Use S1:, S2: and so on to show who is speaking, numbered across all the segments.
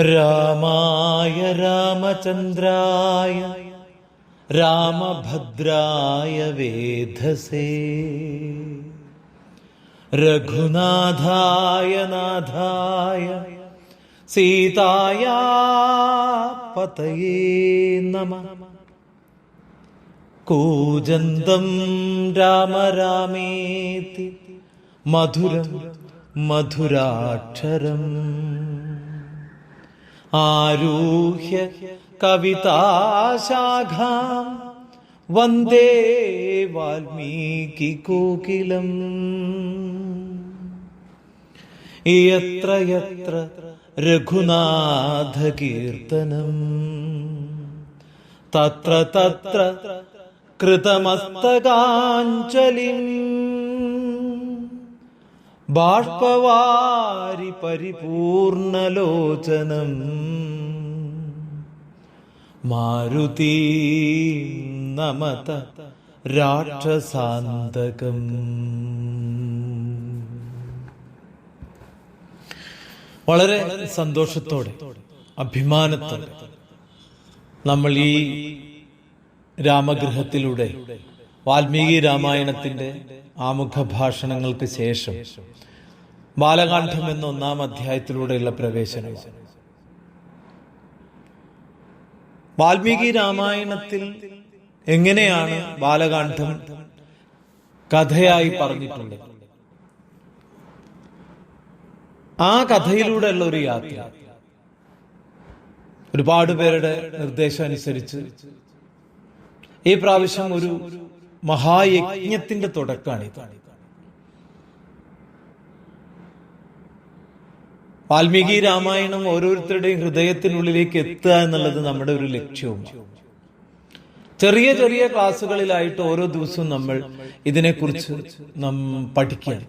S1: രാമായ രാമചന്ദ്രായ രാമഭദ്രായ വേധസേ. രഘുനാഥായ നാഥായ സീതായ പതയേ നമ. കൂജന്തം രാമ രാമേതി. മധുരം മധുരാക്ഷരം. ആരൂഹ്യ കവിതാശാഖാം വന്ദേ വാൽമീകി കോകിലം യത്ര യത്ര രഘുനാഥകീർത്തനം. തത്ര തത്ര കൃതമസ്തകാഞ്ജലിം. ബാഷ്പവാരി പരിപൂർണലോചനം. മാരുതി നമത രാക്ഷസാന്തകം. വളരെ സന്തോഷത്തോടെ അഭിമാനത്തോടെ നമ്മൾ ഈ രാമഗൃഹത്തിലൂടെ വാൽമീകി രാമായണത്തിന്റെ ആമുഖ ഭാഷണങ്ങൾക്ക് ശേഷം ബാലകാന്ഠം എന്ന ഒന്നാം അധ്യായത്തിലൂടെയുള്ള പ്രവേശനം വാൽമീകി രാമായണത്തിൽ എങ്ങനെയാണ് ബാലകാന്ഠം കഥയായി പറഞ്ഞിട്ടുള്ളത്? ആ കഥയിലൂടെയുള്ള ഒരു യാത്ര. ഒരുപാട് പേരുടെ നിർദ്ദേശം അനുസരിച്ച് ഈ പ്രാവശ്യം ഒരു മഹായജ്ഞത്തിന്റെ തുടക്കമാണ് വാൽമീകി രാമായണം ഓരോരുത്തരുടെയും ഹൃദയത്തിനുള്ളിലേക്ക് എത്തുക എന്നുള്ളത് നമ്മുടെ ഒരു ലക്ഷ്യവും ചെറിയ ചെറിയ ക്ലാസ്സുകളിലായിട്ട് ഓരോ ദിവസവും നമ്മൾ ഇതിനെക്കുറിച്ച് നാം പഠിക്കുകയാണ്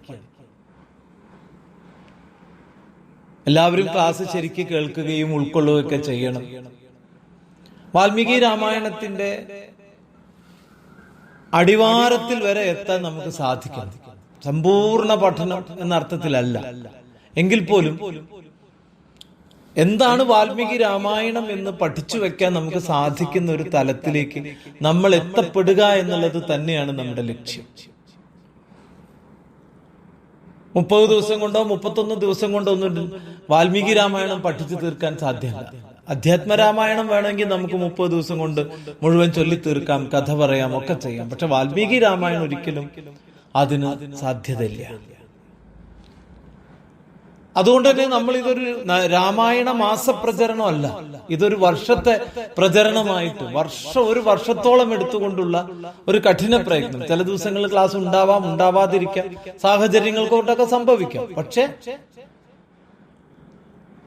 S1: എല്ലാവരും ക്ലാസ് ശരിക്ക് കേൾക്കുകയും ഉൾക്കൊള്ളുകയൊക്കെ ചെയ്യണം. വാൽമീകി രാമായണത്തിന്റെ അടിവാരത്തിൽ വരെ എത്താൻ നമുക്ക് സാധിക്കാം സമ്പൂർണ പഠനം എന്ന അർത്ഥത്തിലല്ല. എങ്കിൽ പോലും എന്താണ് വാൽമീകി രാമായണം എന്ന് പഠിച്ചു വെക്കാൻ നമുക്ക് സാധിക്കുന്ന ഒരു തലത്തിലേക്ക് നമ്മൾ എത്തപ്പെടുക എന്നുള്ളത് തന്നെയാണ് നമ്മുടെ ലക്ഷ്യം. മുപ്പത് ദിവസം കൊണ്ടോ മുപ്പത്തൊന്ന് ദിവസം കൊണ്ടോ ഒന്നും വാൽമീകി രാമായണം പഠിച്ചു തീർക്കാൻ സാധ്യമല്ല. അധ്യാത്മ രാമായണം വേണമെങ്കിൽ നമുക്ക് മുപ്പത് ദിവസം കൊണ്ട് മുഴുവൻ ചൊല്ലി തീർക്കാം കഥ പറയാം ഒക്കെ ചെയ്യാം. പക്ഷെ വാൽമീകി രാമായണം ഒരിക്കലും അതിന് സാധ്യതയില്ല. അതുകൊണ്ട് തന്നെ നമ്മൾ ഇതൊരു രാമായണ മാസ പ്രചരണമല്ല ഇതൊരു വർഷത്തെ പ്രചരണമായിട്ട് വർഷം ഒരു വർഷത്തോളം എടുത്തുകൊണ്ടുള്ള ഒരു കഠിന പ്രയത്നം. ചില ദിവസങ്ങളിൽ ക്ലാസ് ഉണ്ടാവാം ഉണ്ടാവാതിരിക്കാം സാഹചര്യങ്ങൾ കൊണ്ടൊക്കെ സംഭവിക്കാം. പക്ഷെ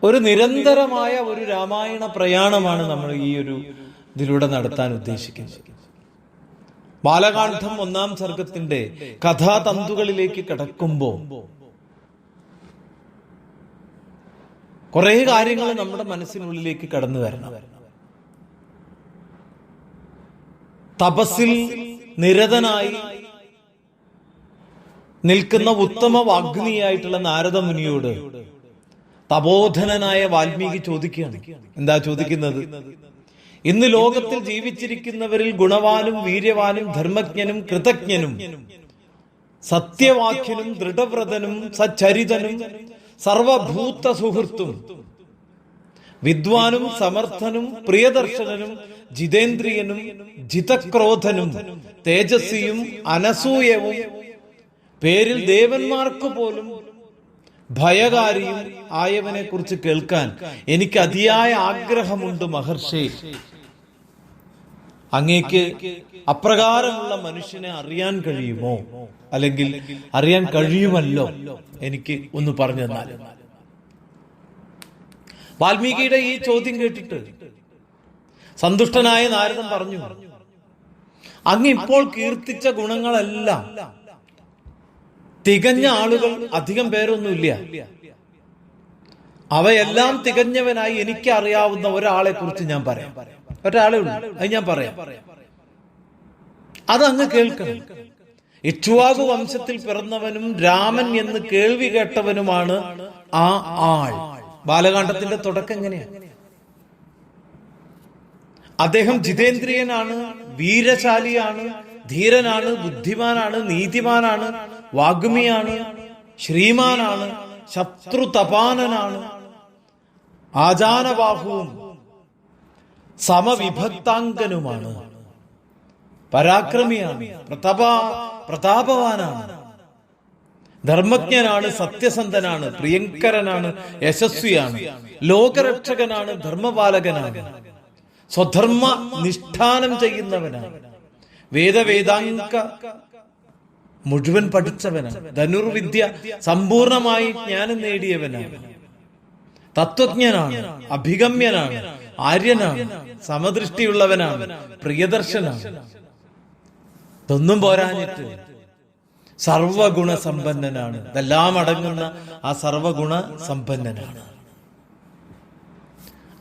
S1: ഒരു നിരന്തരമായ ഒരു രാമായണ പ്രയാണമാണ് നമ്മൾ ഈ ഒരു ഇതിലൂടെ നടത്താൻ ഉദ്ദേശിക്കുന്നത്. ബാലകാന്ഠം ഒന്നാം സർഗത്തിന്റെ കഥാതന്തുകളിലേക്ക് കിടക്കുമ്പോ കുറെ കാര്യങ്ങൾ നമ്മുടെ മനസ്സിനുള്ളിലേക്ക് കടന്നു വരണം. തപസ്സിൽ നിരതനായി നിൽക്കുന്ന ഉത്തമ വാഗ്നിയായിട്ടുള്ള നാരദ മുനിയോട് തപോധനനായ വാൽമീകി ചോദിക്കുകയാണ്. എന്താ ചോദിക്കുന്നത്? ഇന്ന് ലോകത്തിൽ ജീവിച്ചിരിക്കുന്നവരിൽ ഗുണവാനും വീര്യവാനും ധർമ്മജ്ഞനും കൃതജ്ഞനും സത്യവാക്യനും ദൃഢവ്രതനും സച്ചരിതനും സർവഭൂത്ത സുഹൃത്തും വിദ്വാനും സമർത്ഥനും പ്രിയദർശനനും ജിതേന്ദ്രിയനും ജിതക്രോധനും തേജസ്വിയും അനസൂയവും പേരിൽ ദേവന്മാർക്ക് പോലും ഭയകാരിയും ആയവനെ കുറിച്ച് കേൾക്കാൻ എനിക്ക് അതിയായ ആഗ്രഹമുണ്ട് മഹർഷി. അങ്ങേക്ക് അപ്രകാരമുള്ള മനുഷ്യനെ അറിയാൻ കഴിയുമോ? അല്ലെങ്കിൽ അറിയാൻ കഴിയുമല്ലോ? എനിക്ക് ഒന്ന് പറഞ്ഞു തന്നാൽ. വാൽമീകിയുടെ ഈ ചോദ്യം കേട്ടിട്ട് സന്തുഷ്ടനായ നാരദൻ പറഞ്ഞു അങ്ങ് ഇപ്പോൾ കീർത്തിച്ച ഗുണങ്ങളെല്ലാം തികഞ്ഞ ആളുകൾ അധികം പേരൊന്നുമില്ല. അവയെല്ലാം തികഞ്ഞവനായി എനിക്ക് അറിയാവുന്ന ഒരാളെ കുറിച്ച് ഞാൻ പറയാം. ഒരാളെ ഉള്ളൂ. അത് ഞാൻ പറയാം. അതങ്ങ് കേൾക്കണം. ഇക്ഷ്വാകു വംശത്തിൽ പിറന്നവനും രാമൻ എന്ന് കേൾവി കേട്ടവനുമാണ് ആ ആൾ. ബാലകാണ്ഡത്തിന്റെ തുടക്കം എങ്ങനെയാണ് അദ്ദേഹം ജിതേന്ദ്രിയനാണ് വീരശാലിയാണ് ധീരനാണ് ബുദ്ധിമാനാണ് നീതിമാനാണ് വാഗ്മിയാണ് ശ്രീമാനാണ് ശത്രു തപാനനാണ് ആചാനബാഹുവും സമവിഭക്താംഗനുമാണ്. പരാക്രമിയാണ് പ്രതാപ പ്രതാപവാനാണ്. ധർമ്മജ്ഞനാണ് സത്യസന്ധനാണ് പ്രിയങ്കരനാണ് യശസ്വിയാണ്. ലോകരക്ഷകനാണ് ധർമ്മപാലകനാണ്. സ്വധർമ്മ നിഷ്ഠാനം ചെയ്യുന്നവനാണ്. വേദവേദാംഗ മുഴുവൻ പഠിച്ചവനാണ് ധനുർവിദ്യ സമ്പൂർണമായി ജ്ഞാനം നേടിയവനാണ് തത്വജ്ഞനാണ് അഭിഗമ്യനാണ് ആര്യനാണ് സമദൃഷ്ടിയുള്ളവനാണ് പ്രിയദർശനാണ്. ഇതൊന്നും പോരാഞ്ഞിട്ട് സർവഗുണ സമ്പന്നനാണ് ഇതെല്ലാം അടങ്ങുന്ന ആ സർവഗുണ സമ്പന്നനാണ്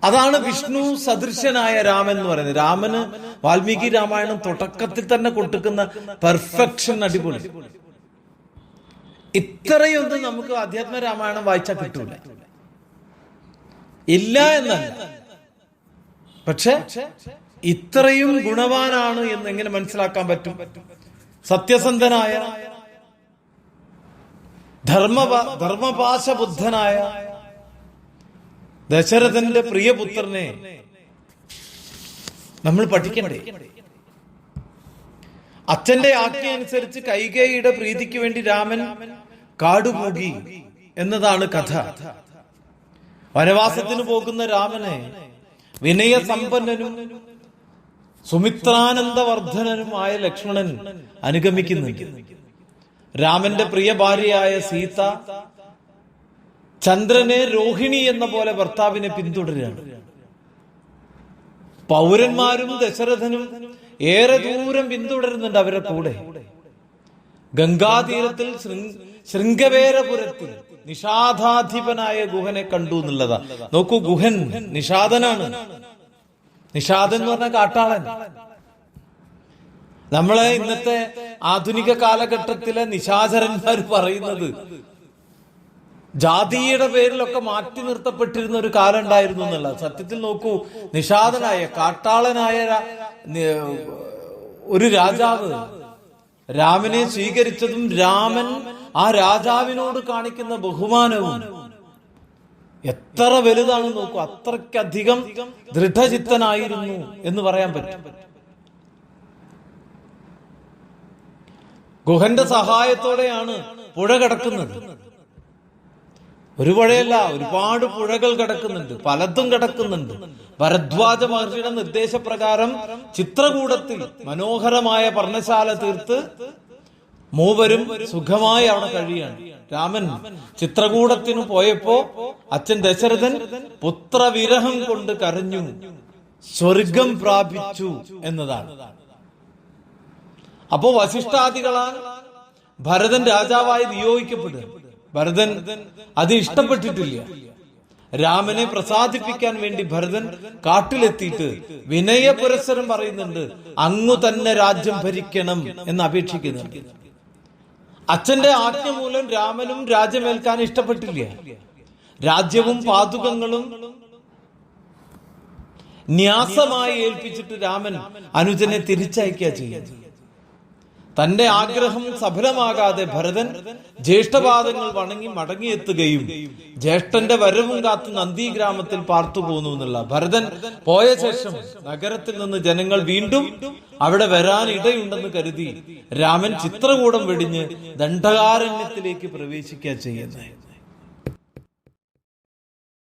S1: അതാണ് വിഷ്ണു സദൃശനായ രാമൻ എന്ന് പറയുന്നത്. രാമന് വാൽമീകി രാമായണം തുടക്കത്തിൽ തന്നെ കൊടുക്കുന്ന പെർഫെക്ഷൻ അടിപൊളി. ഇത്രയൊന്നും നമുക്ക് അധ്യാത്മ രാമായണം വായിച്ചാൽ കിട്ടൂല. ഇല്ല എന്നല്ല. പക്ഷെ ഇത്രയും ഗുണവാനാണ് എന്ന് എങ്ങനെ മനസ്സിലാക്കാൻ പറ്റും? സത്യസന്ധനായ ധർമ്മ ധർമ്മപാശബുദ്ധനായ ദശരഥന്റെ പ്രിയപുത്രനെ നമ്മൾ പഠിക്കണ്ടേ? അച്ഛന്റെ ആജ്ഞ അനുസരിച്ച് കൈകേയിയുടെ പ്രീതിക്ക് വേണ്ടി രാമൻ കാടുപോകി എന്നതാണ് കഥ. വനവാസത്തിന് പോകുന്ന രാമനെ വിനയസമ്പന്നനും സുമിത്രാനന്ദവർദ്ധനനുമായ ലക്ഷ്മണൻ അനുഗമിക്കുന്നു രാമന്റെ പ്രിയ ഭാര്യയായ സീത ചന്ദ്രനെ രോഹിണി എന്ന പോലെ ഭർത്താവിനെ പിന്തുടരുകയാണ്. പൗരന്മാരും ദശരഥനും ഏറെ ദൂരം പിന്തുടരുന്നുണ്ട് അവരുടെ കൂടെ. ഗംഗാതീരത്തിൽ ശൃംഗവേരപുരത്തിൽ നിഷാദാധിപനായ ഗുഹനെ കണ്ടു എന്നുള്ളതാ. നോക്കൂ ഗുഹൻ നിഷാദനാണ്. നിഷാദൻ എന്ന് പറഞ്ഞ കാട്ടാളൻ. നമ്മളെ ഇന്നത്തെ ആധുനിക കാലഘട്ടത്തിലെ നിശാചരന്മാർ പറയുന്നത് ജാതിയുടെ പേരിലൊക്കെ മാറ്റി നിർത്തപ്പെട്ടിരുന്ന ഒരു കാലം ഉണ്ടായിരുന്നു എന്നുള്ള സത്യത്തിൽ നോക്കൂ നിഷാദനായ കാട്ടാളനായ ഒരു രാജാവ് രാമനെ സ്വീകരിച്ചതും രാമൻ ആ രാജാവിനോട് കാണിക്കുന്ന ബഹുമാനവും എത്ര വലുതാണ് നോക്കൂ അത്രയ്ക്കധികം ദൃഢചിത്തനായിരുന്നു എന്ന് പറയാൻ പറ്റും. ഗുഹന്റെ സഹായത്തോടെയാണ് പുഴ കിടക്കുന്നത്. ഒരു പുഴയല്ല ഒരുപാട് പുഴകൾ കിടക്കുന്നുണ്ട് പലതും കിടക്കുന്നുണ്ട്. ഭരദ്വാജ മഹർഷിയുടെ നിർദ്ദേശപ്രകാരം ചിത്രകൂടത്തിൽ മനോഹരമായ പർണശാല തീർത്ത് മൂവരും സുഖമായി അവിടെ കഴിയാണ് രാമൻ ചിത്രകൂടത്തിന് പോയപ്പോ അച്ഛൻ ദശരഥൻ പുത്രവിരഹം കൊണ്ട് കരഞ്ഞു സ്വർഗം പ്രാപിച്ചു എന്നതാണ്. അപ്പോ വശിഷ്ഠാദികളാണ് ഭരതൻ രാജാവായി നിയോഗിക്കപ്പെടുക. ഭരതൻ അത് ഇഷ്ടപ്പെട്ടിട്ടില്ല. രാമനെ പ്രസാദിപ്പിക്കാൻ വേണ്ടി ഭരതൻ കാട്ടിലെത്തിയിട്ട് വിനയ പുരസ്സരം പറയുന്നുണ്ട് അങ്ങു തന്നെ രാജ്യം ഭരിക്കണം എന്ന് അപേക്ഷിക്കുന്നുണ്ട്. അച്ഛന്റെ ആജ്ഞ മൂലം രാമനും രാജ്യമേൽക്കാൻ ഇഷ്ടപ്പെട്ടില്ല. രാജ്യവും പാതുകങ്ങളും ന്യാസമായി ഏൽപ്പിച്ചിട്ട് രാമൻ അനുജനെ തിരിച്ചയക്കുക ചെയ്യുന്നത്. തന്റെ ആഗ്രഹം സഫലമാകാതെ ഭരതൻ ജ്യേഷ്ഠപാദങ്ങൾ വണങ്ങി മടങ്ങിയെത്തുകയും ജ്യേഷ്ഠന്റെ വരവും കാത്ത് നന്ദി ഗ്രാമത്തിൽ പാർത്തു പോന്നു എന്നുള്ള ഭരതൻ പോയ ശേഷം നഗരത്തിൽ നിന്ന് ജനങ്ങൾ വീണ്ടും അവിടെ വരാൻ ഇടയുണ്ടെന്ന് കരുതി രാമൻ ചിത്രകൂടം വെടിഞ്ഞ് ദണ്ഡകാരണ്യത്തിലേക്ക് പ്രവേശിക്കുക ചെയ്യുന്നത്.